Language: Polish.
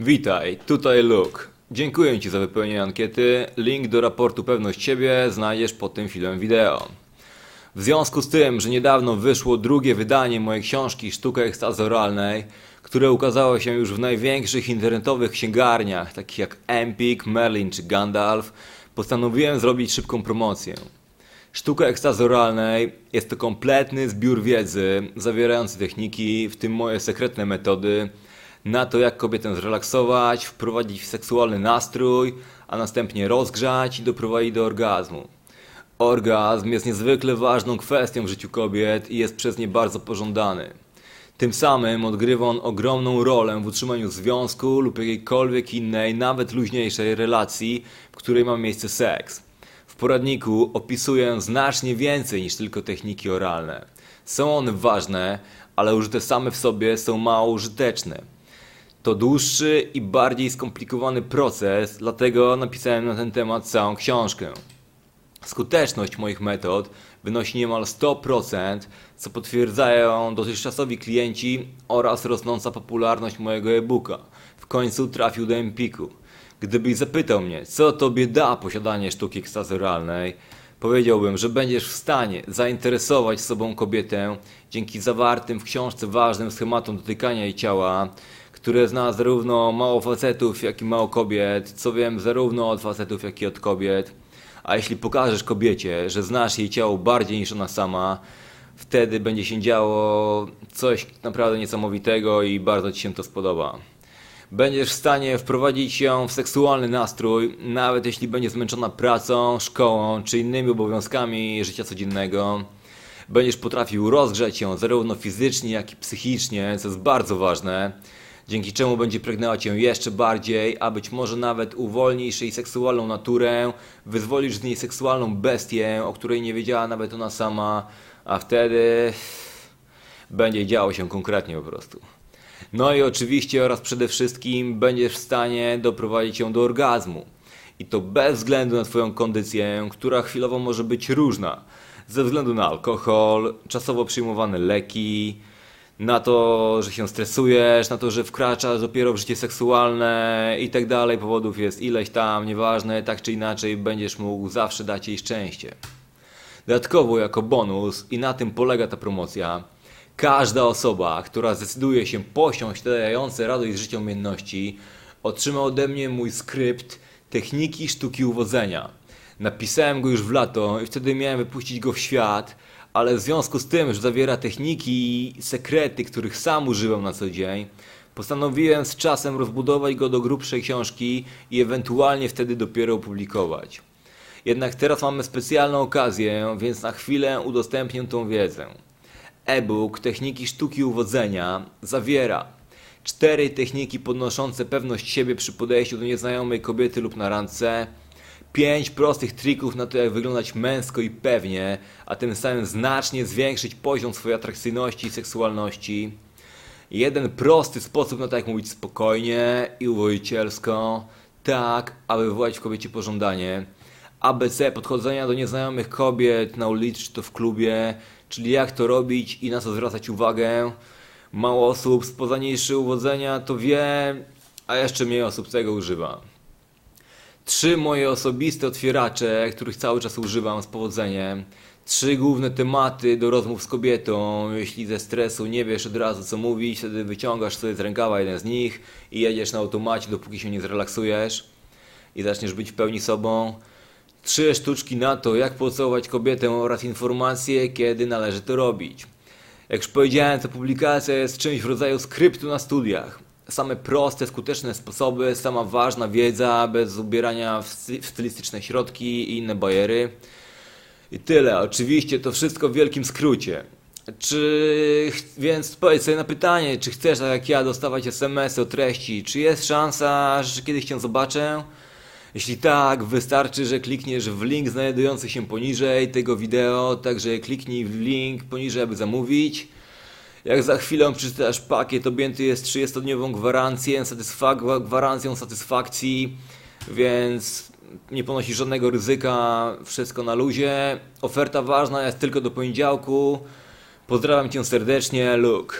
Witaj, tutaj Luke. Dziękuję Ci za wypełnienie ankiety. Link do raportu Pewność Siebie znajdziesz pod tym filmem wideo. W związku z tym, że niedawno wyszło drugie wydanie mojej książki Sztuka ekstazy oralnej, które ukazało się już w największych internetowych księgarniach, takich jak Empik, Merlin czy Gandalf, postanowiłem zrobić szybką promocję. Sztuka ekstazy oralnej jest to kompletny zbiór wiedzy zawierający techniki, w tym moje sekretne metody, na to jak kobietę zrelaksować, wprowadzić w seksualny nastrój, a następnie rozgrzać i doprowadzić do orgazmu. Orgazm jest niezwykle ważną kwestią w życiu kobiet i jest przez nie bardzo pożądany. Tym samym odgrywa on ogromną rolę w utrzymaniu związku lub jakiejkolwiek innej, nawet luźniejszej relacji, w której ma miejsce seks. W poradniku opisuję znacznie więcej niż tylko techniki oralne. Są one ważne, ale użyte same w sobie są mało użyteczne. To dłuższy i bardziej skomplikowany proces, dlatego napisałem na ten temat całą książkę. Skuteczność moich metod wynosi niemal 100%, co potwierdzają dotychczasowi klienci oraz rosnąca popularność mojego e-booka. W końcu trafił do Empiku. Gdybyś zapytał mnie, co tobie da posiadanie sztuki ekstazy realnej, powiedziałbym, że będziesz w stanie zainteresować sobą kobietę dzięki zawartym w książce ważnym schematom dotykania jej ciała, które zna zarówno mało facetów, jak i mało kobiet, co wiem zarówno od facetów, jak i od kobiet. A jeśli pokażesz kobiecie, że znasz jej ciało bardziej niż ona sama, wtedy będzie się działo coś naprawdę niesamowitego i bardzo Ci się to spodoba. Będziesz w stanie wprowadzić ją w seksualny nastrój, nawet jeśli będzie zmęczona pracą, szkołą czy innymi obowiązkami życia codziennego. Będziesz potrafił rozgrzać ją zarówno fizycznie, jak i psychicznie, co jest bardzo ważne, dzięki czemu będzie pragnęła cię jeszcze bardziej, a być może nawet uwolnisz jej seksualną naturę, wyzwolisz z niej seksualną bestię, o której nie wiedziała nawet ona sama, a wtedy będzie działo się konkretnie po prostu. No i oczywiście oraz przede wszystkim będziesz w stanie doprowadzić ją do orgazmu. I to bez względu na Twoją kondycję, która chwilowo może być różna. Ze względu na alkohol, czasowo przyjmowane leki, na to, że się stresujesz, na to, że wkraczasz dopiero w życie seksualne i tak dalej. Powodów jest ileś tam, nieważne, tak czy inaczej będziesz mógł zawsze dać jej szczęście. Dodatkowo jako bonus, i na tym polega ta promocja, każda osoba, która zdecyduje się posiąść te dające radość z życia umiejętności, otrzyma ode mnie mój skrypt techniki sztuki uwodzenia. Napisałem go już w lato i wtedy miałem wypuścić go w świat, ale w związku z tym, że zawiera techniki i sekrety, których sam używam na co dzień, postanowiłem z czasem rozbudować go do grubszej książki i ewentualnie wtedy dopiero opublikować. Jednak teraz mamy specjalną okazję, więc na chwilę udostępnię tą wiedzę. E-book Techniki sztuki uwodzenia zawiera cztery techniki podnoszące pewność siebie przy podejściu do nieznajomej kobiety lub na randce, pięć prostych trików na to, jak wyglądać męsko i pewnie, a tym samym znacznie zwiększyć poziom swojej atrakcyjności i seksualności. Jeden prosty sposób na to, jak mówić spokojnie i uwojicielsko, tak, aby wywołać w kobiecie pożądanie. ABC podchodzenia do nieznajomych kobiet na ulicy czy to w klubie, czyli jak to robić i na co zwracać uwagę. Mało osób spoza niższy uwodzenia to wie, a jeszcze mniej osób tego używa. Trzy moje osobiste otwieracze, których cały czas używam z powodzeniem. Trzy główne tematy do rozmów z kobietą. Jeśli ze stresu nie wiesz od razu co mówić, wtedy wyciągasz sobie z rękawa jeden z nich i jedziesz na automacie, dopóki się nie zrelaksujesz i zaczniesz być w pełni sobą. Trzy sztuczki na to, jak pocałować kobietę oraz informacje, kiedy należy to robić. Jak już powiedziałem, ta publikacja jest czymś w rodzaju skryptu na studiach. Same proste, skuteczne sposoby, sama ważna wiedza, bez ubierania w sty- w stylistyczne środki i inne bajery. I tyle. Oczywiście to wszystko w wielkim skrócie. Czy, więc powiedz sobie na pytanie, czy chcesz tak jak ja dostawać SMS-y o treści? Czy jest szansa, że kiedyś cię zobaczę? Jeśli tak, wystarczy, że klikniesz w link znajdujący się poniżej tego wideo, także kliknij w link poniżej, aby zamówić. Jak za chwilę przeczytasz pakiet, objęty jest 30-dniową gwarancję, satysfak- gwarancją satysfakcji, więc nie ponosisz żadnego ryzyka, wszystko na luzie. Oferta ważna jest tylko do poniedziałku. Pozdrawiam Cię serdecznie, Luke.